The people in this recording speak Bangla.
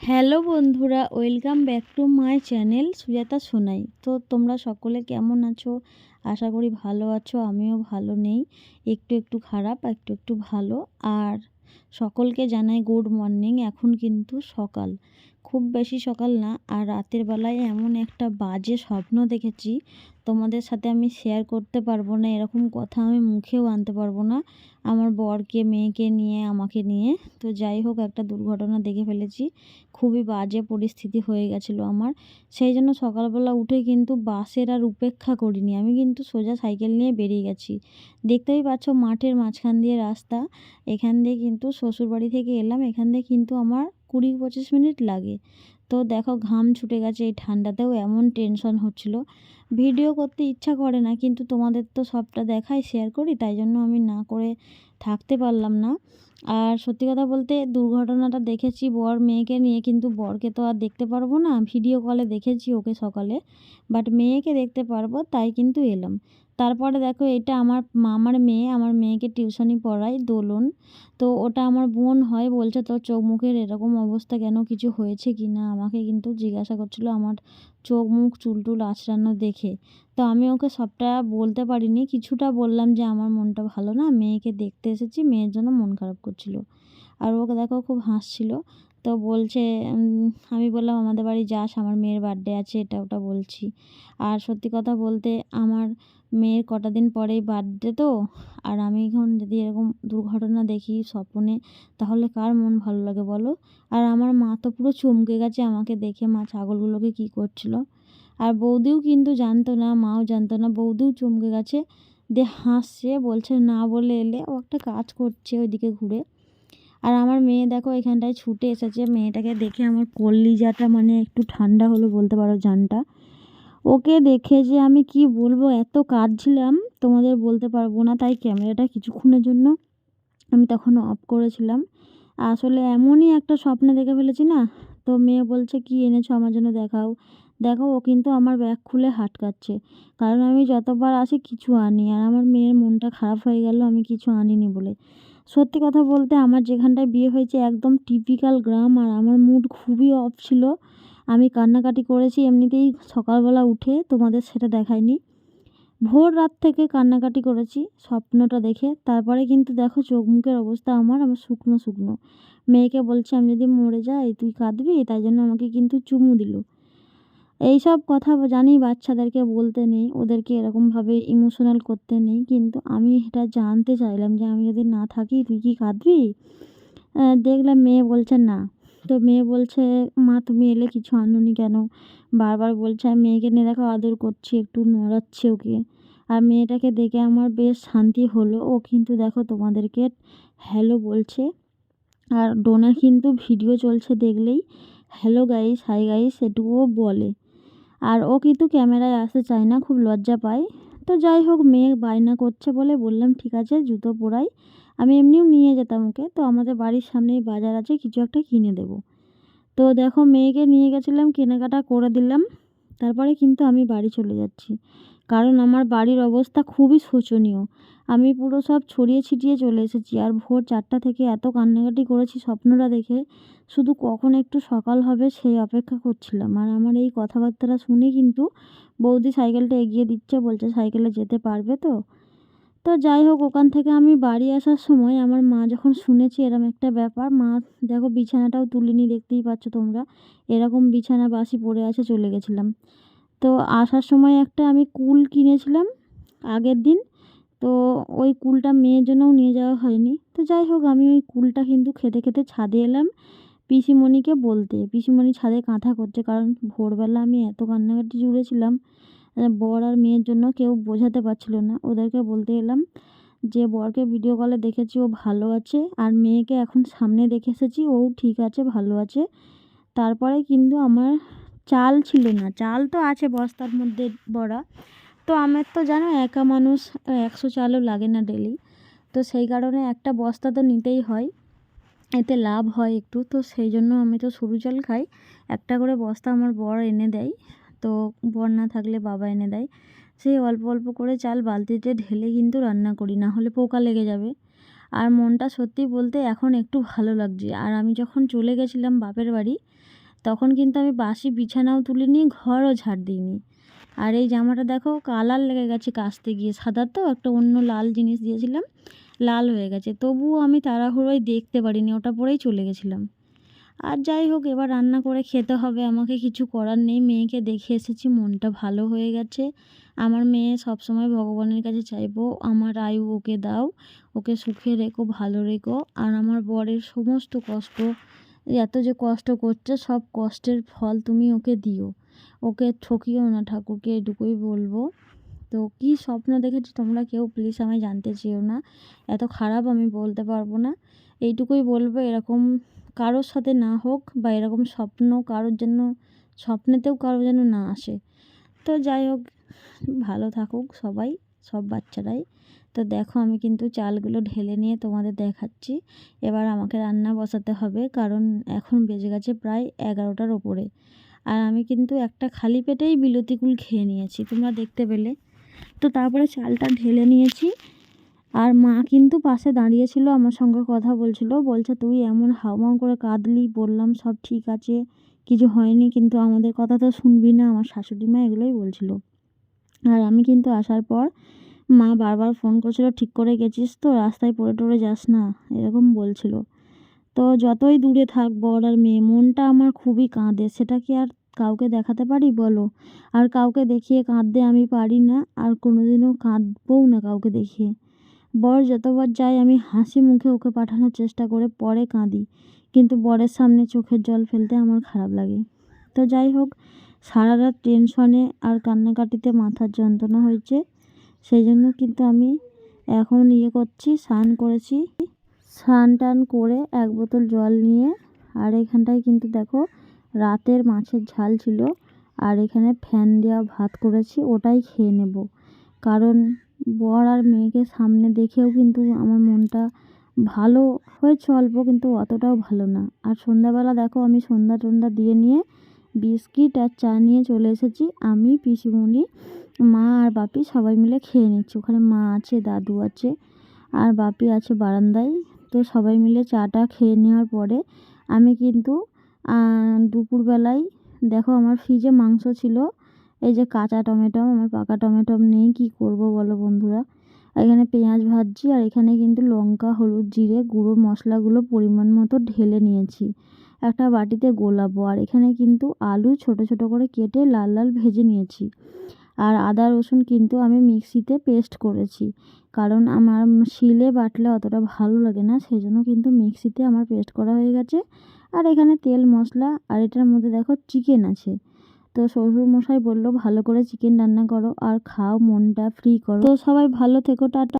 হ্যালো বন্ধুরা, welcome back to my channel Sujata Sonai. তো তোমরা সকলে কেমন আছো? আশা করি ভালো আছো, আমিও ভালো নেই। একটু একটু খারাপ, একটু একটু ভালো। আর সকলকে জানাই গুড মর্নিং, এখন কিন্তু সকাল। খুব বেশি সকাল না, আর রাতের বেলায় এমন একটা বাজে স্বপ্ন দেখেছি তোমাদের সাথে আমি শেয়ার করতে পারব না, এরকম কথা আমি মুখেও আনতে পারব না। আমার বরকে, মেয়েকে নিয়ে, আমাকে নিয়ে। তো যাই হোক, একটা দুর্ঘটনা দেখে ফেলেছি। খুবই বাজে পরিস্থিতি হয়ে গেছিল আমার। সেই জন্য সকালবেলা উঠে কিন্তু বাসের আর উপেক্ষা করিনি। আমি কিন্তু সোজা সাইকেল নিয়ে বেরিয়ে গেছি। দেখতেই পাচ্ছ মাঠের মাঝখান দিয়ে রাস্তা। এখান দিয়ে কিন্তু শ্বশুরবাড়ি থেকে এলাম। এখান দিয়ে কিন্তু আমার কুড়ি পঁচিশ মিনিট লাগে। তো দেখো ঘাম ছুটে গেছে এই ঠান্ডাতেও এমন টেনশন হচ্ছিল। ভিডিও করতে ইচ্ছা করে না, কিন্তু তোমাদের তো সবটা দেখাই শেয়ার করি, তাই জন্য আমি না করে থাকতে পারলাম না। আর সত্যি কথা বলতে দুর্ঘটনাটা দেখেছি বর মেয়েকে নিয়ে, কিন্তু বরকে তো আর দেখতে পারব না। ভিডিও কলে দেখেছি ওকে সকালে। বাট মেয়েকে দেখতে পারব, তাই কিন্তু এলাম। তারপরে দেখো, এটা আমার মামার মেয়ে। আমার মেয়েকে টিউশনি পড়ায় দোলন। তো ওটা আমার বোন হয়, বলছে তোর চোখ মুখের এরকম অবস্থা কেন? কিছু হয়েছে কি না আমাকে কিন্তু জিজ্ঞাসা করছিল, আমার চোখ মুখ চুল টুল আঁচড়ানো দেখে। তো আমি ওকে সবটা বলতে পারিনি। কিছুটা বললাম যে, আমার মনটা ভালো না। মেয়েকে দেখতে এসেছি। মেয়ের জন্য মন খারাপ করছিল। আর ওকে দেখো খুব হাসছিল। তো বলছে আমি বললাম, আমাদের বাড়ি যাস, আমার মেয়ের বার্থডে আছে, এটা ওটা বলছি। আর সত্যি কথা বলতে, আমার মেয়ের কটা দিন পরেই বার্থডে তো, আর আমি এখন যদি এরকম দুর্ঘটনা দেখি স্বপ্নে, তাহলে কার মন ভালো লাগে বলো? আর আমার মা তো পুরো চমকে গেছে আমাকে দেখে, মা ছাগলগুলোকে কী করছিল। আর বৌদিও কিন্তু জানতো না, মাও জানতো না, বৌদিও চমকে গেছে, দিয়ে হাসছে, বলছে, না বলে এলে ও একটা কাজ করছে ওইদিকে ঘুরে। আর আমার মেয়ে দেখো এখানটায় ছুটে এসেছে। মেয়েটাকে দেখে আমার কলিজাটা মানে একটু ঠান্ডা হলো বলতে পারো জানটা। ওকে দেখে যে আমি কি বলব, এত কাঁদছিলাম, তোমাদের বলতে পারব না, তাই ক্যামেরাটা কিছুক্ষণের জন্য আমি তখন অফ করেছিলাম। আসলে এমনই একটা স্বপ্নে দেখে ফেলেছি না? তো মেয়ে বলছে, কি এনেছো আমার জন্য দেখাও। দেখো, ও কিন্তু আমার ব্যাগ খুলে হাটকাচ্ছে। কারণ আমি যতবার আসি কিছু আনি। আর আমার মেয়ের মনটা খারাপ হয়ে গেল, আমি কিছু আনিনি বলে। সত্যি কথা বলতে আমার যেখানটায় বিয়ে হয়েছে একদম টিপিক্যাল গ্রাম আর আমার মুড খুবই অফ ছিল। আমি কান্নাকাটি করেছি, এমনিতেই সকালবেলা উঠে তোমাদের সেটা দেখায়নি ভোর রাত থেকে কান্নাকাটি করেছি, স্বপ্নটা দেখে। তারপরে কিন্তু দেখো চোখ মুখের অবস্থা আমার আমার শুকনো শুকনো। মেয়েকে বলছে, আমি যদি মরে যাই, তুই কাঁদবি? তাই জন্য আমাকে কিন্তু চুমু দিল। এইসব কথা জানি বাচ্চাদেরকে বলতে নেই, ওদেরকে এরকমভাবে ইমোশনাল করতে নেই, কিন্তু আমি এটা জানতে চাইলাম যে আমি যদি না থাকি তুই কি কাঁদবি? দেখলাম মেয়ে বলছে না। তো মেয়ে বলছে, মা, তুমি এলে কিছু আনোনি কেন? বারবার বলছে আমি মেয়েকে নিয়ে দেখো, আদর করছি, একটু নড়াচ্ছে ওকে। আর মেয়েটাকে দেখে আমার বেশ শান্তি হলো। ও কিন্তু দেখো তোমাদেরকে হ্যালো বলছে। আর ডোনা কিন্তু ভিডিও চলছে দেখলেই। হ্যালো গাইস হাই গাইস এটুকুও বলে। আর ও কিন্তু ক্যামেরায় আসতে চায় না, খুব লজ্জা পায়। তো যাই হোক, মেয়ে বায়না করছে বলে বললাম, ঠিক আছে, জুতো পরাই আমি এমনিও নিয়ে যেতাম ওকে। তো আমাদের বাড়ির সামনেই বাজার আছে, কিছু একটা কিনে দেবো। তো দেখো, মেয়েকে নিয়ে গেছিলাম, কেনাকাটা করে দিলাম। তারপরে কিন্তু আমি বাড়ি চলে যাচ্ছি। কারণ আমার বাড়ির অবস্থা খুবই শোচনীয়। আমি পুরো সব ছড়িয়ে ছিটিয়ে চলে এসেছি আর ভোর চারটা থেকে এত কান্নাকাটি করেছি স্বপ্নটা দেখে শুধু কখন একটু সকাল হবে সেই অপেক্ষা করছিলাম। আর আমার এই কথাবার্তাটা শুনে কিন্তু বৌদি সাইকেলটা এগিয়ে দিচ্ছে, বলছে সাইকেলে যেতে পারবে তো? তো যাই হোক, ওখান থেকে আমি বাড়ি আসার সময় আমার মা যখন শুনেছি এরম একটা ব্যাপার, মা দেখো বিছানাটাও তুলিনি, দেখতেই পাচ্ছ তোমরা, এরকম বিছানা বাসি পড়ে আছে, চলে গেছিলাম। তো আসার সময় একটা আমি কুল কিনেছিলাম আগের দিন, তো ওই কুলটা মেয়ের জন্যও নিয়ে যাওয়া হয়নি। তো যাই হোক, আমি ওই কুলটা কিন্তু খেতে খেতে ছাদে এলাম পিসিমণিকে বলতে। পিসিমণি ছাদে কাঁথা করছে, কারণ ভোরবেলা আমি এত কান্নাকাটি জুড়েছিলাম। বর আর মেয়ের জন্য কেউ বোঝাতে পারছিল না। ওদেরকে বলতে এলাম যে, বরকে ভিডিও কলে দেখেছি, ও ভালো আছে। আর মেয়েকে এখন সামনে দেখে এসেছি, ও ঠিক আছে, ভালো আছে। তারপরে কিন্তু আমার চাল ছিল না। চাল তো আছে বস্তার মধ্যে বড়া। তো আমার তো জানো, একা মানুষ, একশো চালও লাগে না ডেলি তো সেই কারণে একটা বস্তা তো নিতেই হয়। এতে লাভ হয় একটু। তো সেই জন্য আমি তো সরু চাল খাই। একটা করে বস্তা আমার বর এনে দেয়। তো বর না থাকলে বাবা এনে দেয়। সেই অল্প অল্প করে চাল বালতিতে ঢেলে কিন্তু রান্না করি, না হলে পোকা লেগে যাবে। আর মনটা সত্যি বলতে এখন একটু ভালো লাগছে। আর আমি যখন চলে গেছিলাম বাপের বাড়ি, তখন কিন্তু আমি বাসি বিছানাও তুলিনি ঘরও ঝাড় দিইনি। আর এই জামাটা দেখো কালার লেগে গেছে কাচতে গিয়ে। সাদা তো, একটা অন্য লাল জিনিস দিয়েছিলাম, লাল হয়ে গেছে। তবুও আমি তাড়াহুড়োয় দেখতে পারিনি, ওটা পরেই চলে গেছিলাম। আর যাই হোক, এবার রান্না করে খেতে হবে। আমাকে কিছু করার নেই। মেয়েকে দেখে এসেছি, মনটা ভালো হয়ে গেছে। আমার মেয়ে সবসময় ভগবানের কাছে চাইব, আমার আয়ু ওকে দাও, ওকে সুখে রেখো, ভালো রেখো। আর আমার বরের সমস্ত কষ্ট, এত যে কষ্ট করছে, সব কষ্টের ফল তুমি ওকে দিও। ওকে ঠকিও না, ঠাকুরকে এটুকুই বলব। তো কী স্বপ্ন দেখেছি তোমরা কেউ? প্লিজ আমায় জানতে চেও না। এত খারাপ আমি বলতে পারব না। এইটুকুই বলব, এরকম কারোর সাথে না হোক বা এরকম স্বপ্ন কারোর জন্য, স্বপ্নেতেও কারোর যেন না আসে। তো যাই হোক, ভালো থাকুক সবাই, সব বাচ্চারাই। তো দেখো আমি কিন্তু চালগুলো ঢেলে নিয়ে তোমাদের দেখাচ্ছি। এবার আমাকে রান্না বসাতে হবে কারণ এখন বেজে গেছে প্রায় এগারোটার ওপরে। আর আমি কিন্তু একটা খালি পেটেই বিলতিকুল খেয়ে নিয়েছি, তোমরা দেখতে পেলে। তো তারপরে চালটা ঢেলে নিয়েছি। আর মা কিন্তু পাশে দাঁড়িয়েছিল আমার সঙ্গে কথা বলছিল। বলছে, তুই এমন হাউমাউ করে কাঁদলি, বললাম, সব ঠিক আছে, কিছু হয়নি, কিন্তু আমাদের কথা তো শুনবি না আমার শাশুড়ি মা এগুলোই বলছিল। আর আমি কিন্তু আসার পর মা বারবার ফোন করছিল, ঠিক করে গেছিস তো, রাস্তায় পড়ে টড়ে যাস না এরকম বলছিল। তো যতই দূরে থাক, বর আর মেয়ে, মনটা আমার খুবই কাঁদে, সেটা কি আর কাউকে দেখাতে পারি, বলো? আর কাউকে দেখিয়ে কাঁদতে আমি পারি না, আর কোনোদিনও কাঁদবও না কাউকে দেখিয়ে। যতবার যায়, আমি হাসি মুখে ওকে পাঠানোর চেষ্টা করে পরে কাঁদি। কিন্তু বরের সামনে চোখের জল ফেলতে আমার খারাপ লাগে। তো যাই হোক সারা রাত টেনশনে আর কান্নাকাটিতে মাথার যন্ত্রণা হয়েছে। সেই জন্য কিন্তু আমি এখন ইয়ে করছি, স্নান করেছি। স্নান টান করে এক বোতল জল নিয়ে, আর এখানটায় কিন্তু দেখো রাতের মাছের ঝাল ছিল। আর এখানে ফ্যান দেওয়া ভাত করেছি, ওটাই খেয়ে নেব। কারণ বর আর মেয়েকে সামনে দেখেও কিন্তু আমার মনটা ভালো হয়েছে, অল্প কিন্তু অতটাও ভালো না। আর সন্ধ্যাবেলা দেখো আমি সন্ধ্যা টন্ধ্যা দিয়ে নিয়ে বিস্কিট আর চা নিয়ে চলে এসেছি। আমি, পিসিমণি, মা আর বাপি সবাই মিলে খেয়ে নিচ্ছি। ওখানে মা আছে, দাদু আছে আর বাপি আছে বারান্দায়। তো সবাই মিলে চাটা খেয়ে নেওয়ার পরে আমি কিন্তু দুপুরবেলায় দেখো আমার ফ্রিজে মাংস ছিল। এই যে কাঁচা টমেটো, আমার পাকা টমেটো নেই, কি করব বলো বন্ধুরা? এখানে পেঁয়াজ ভাজছি আর এখানে কিন্তু লঙ্কা, হলুদ, জিরে, গুঁড়ো মশলাগুলো পরিমাণ মতো ঢেলে নিয়েছি। একটা বাটিতে গোলাবো আর এখানে কিন্তু আলু ছোট ছোট করে কেটে লাল লাল ভেজে নিয়েছি। আর আদা, রসুন কিন্তু আমি মিক্সিতে পেস্ট করেছি। কারণ আমার শিলে বাটলে অতটা ভালো লাগে না, সেই জন্য কিন্তু মিক্সিতে আমার পেস্ট করা হয়ে গেছে। আর এখানে তেল মশলা আর এটার মধ্যে দেখো চিকেন আছে। তো শ্বশুরমশাই বলল, ভালো করে চিকেন রান্না করো আর খাও, মনটা ফ্রি করো। তো সবাই ভালো থেকো, টাটা।